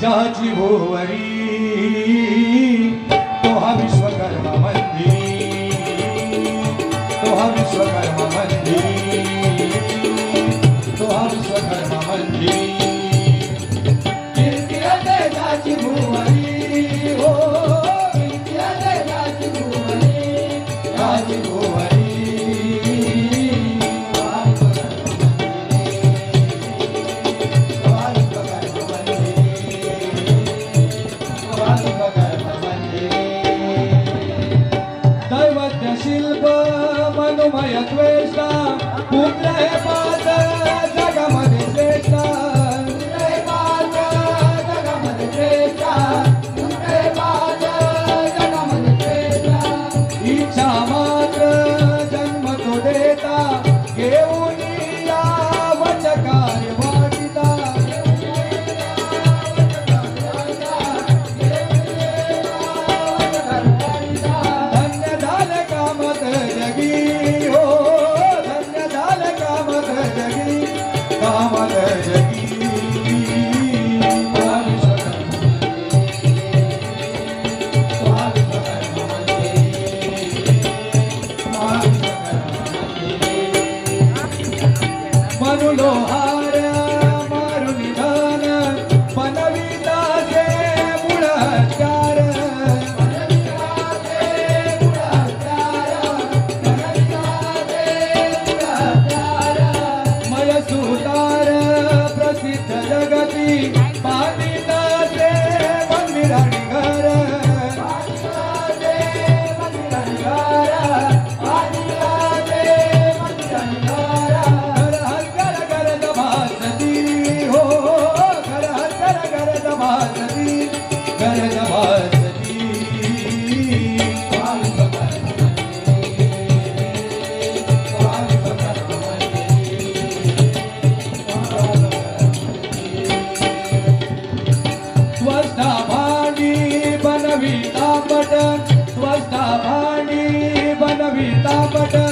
ज्याची भोवरी तो हा विश्वकर्मा मंदिर. तो हा विश्वकर्मा मंदिर. तो हा विश्वकर्मा मंदिर. जगी कामल जगी பட